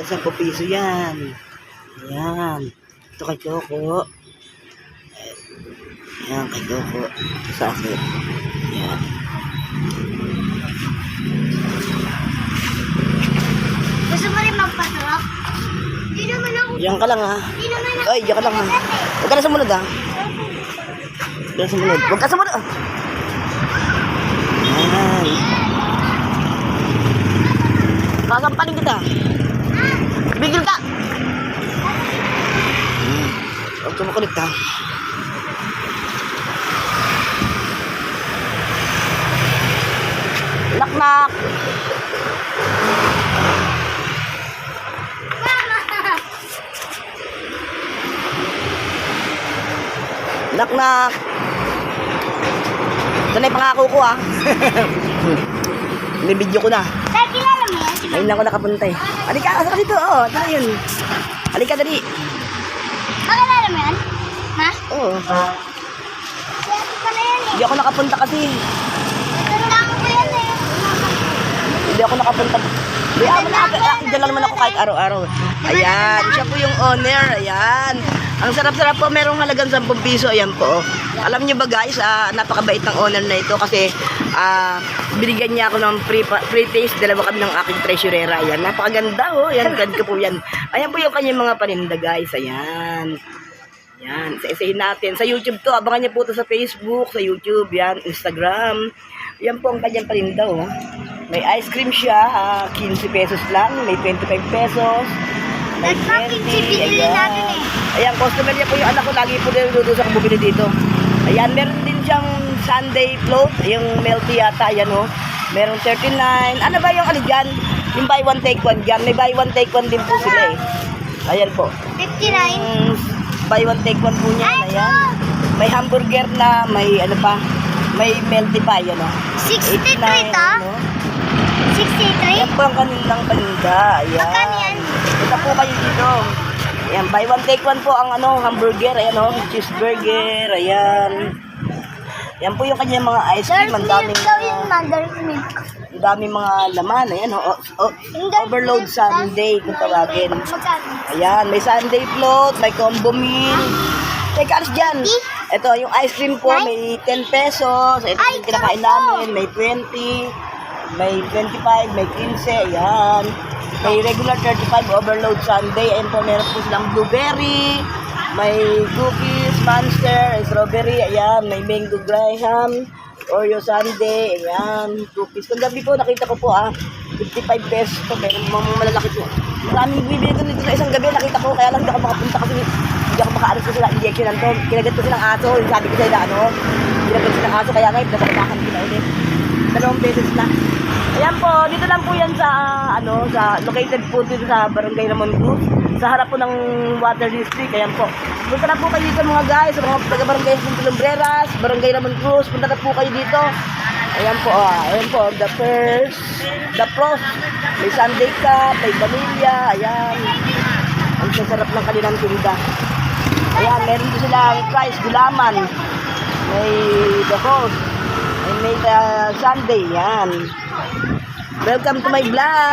halagang 10 piso yan. Ayan. Ito kay Coco. Ayan, kay. Ito sa akin. Ayan. Gusto mo rin magpasarap? Hindi naman ako. Diyan ka lang ha. Hindi naman ako. Ay, diyan ka lang ha. Huwag ka na sumunod ha. Huwag ka na sumunod. Huwag ka sumunod. Ayan. Kasampaling kita. Bigil ka. Huwag kumukulit ha. Knock knock. Knock knock. Ito na yung pangako ko ah. Nibidyo ko na. Dahil Ayun lang ako nakapunta eh. Halika, asa ka dito? Oo, ito na yun. Halika, dali. Kakilala mo yan? Ha? Oo. Si ate ko na yan eh. Hindi ako nakapunta kasi. Tandaan ko yan eh. Hindi ako nakapunta. Hindi ako na. Ah, Diyan lang naman ako kahit araw-araw. Ayan, siya po yung owner. Ayan. Ang sarap-sarap po, merong halagang 10 piso. Ayan po. Alam niyo ba guys, ah, napakabait ng owner na ito kasi ah, binigyan niya ako ng free, free taste. Dalawa kami ng aking treasurera. Ayan, napakaganda oh. Ayan, ganda po yan. Ayan po yung kanyang mga paninda guys. Ayan. Yan, isa-isahin natin. Sa YouTube to, abangan niyo po to sa Facebook, sa YouTube, yan, Instagram. Yan po ang kanyang paninda, oh. May ice cream siya, ah, 15 pesos lang. May 25 pesos. May That's not 20, 15, binili ayan. eh. Ayan, customer niya po yung anak ko. Lagi po niluto sa bumili dito. Ayan, meron din siyang Sunday float, yung melty yata, ayan oh. Meron 39. Ano ba yung ano dyan? Yung buy one take one dyan. May buy one take one din po sila eh. Ayan po. 59. Mm, buy one take one po niya. Ayan. May hamburger na, may ano pa, may melty pa, yan o. 63 to? ano. 63? Yan po ang kanilang paninda. Ayan. Magkano yan? Ito po kayo dito. Ayan, buy one take one po ang ano, hamburger. Ayan o, cheeseburger. Ayan. Yan po yung kanyang mga ice cream. Ang daming, man. Dark milk. ang daming mga laman. Ayan o. o- overload milk, Sunday kung tawagin. Ayan, may Sunday float, may combo meal. Teka, alis dyan. Ito, yung ice cream ko, may 10 pesos. Ito yung kinakain namin, may 20, may 25, may 15, ayan. May regular 35, overload Sunday. Ayan po, meron po silang blueberry, may cookies, monster, strawberry, ayan. May mango graham, Oreo Sunday, ayan. Cookies. Kung gabi po, nakita ko po ah, 55 pesos to. Meron mga malalaki po. Maraming bibili ko dito sa isang gabi, nakita ko. Kaya lang hindi ako makapunta kasi hindi ako makaalis ko sila injection lang to. Kinagat ko silang aso. Yung sabi ko sa ila, ano, kinagat silang aso. Kaya ngayon, napakatakan ko na ulit. Dalawang beses na. Ayan po, dito lang po yan sa, ano, sa, located po dito sa Barangay Ramon Cruz. Sa harap po ng Water District. Ayan po. Punta na po kayo dito mga guys, sa mga taga-barangay Punta Lumbreras, Barangay Ramon Cruz. Punta na po kayo dito. Ayan po, ah, ayan po, the first, the frost, may Sunday cup, may vanilla, ayan. Ang sasarap ng kanilang tinda. Ayan, meron din silang fries, gulaman. May the host. May, uh, Sunday, yan. Welcome to my vlog.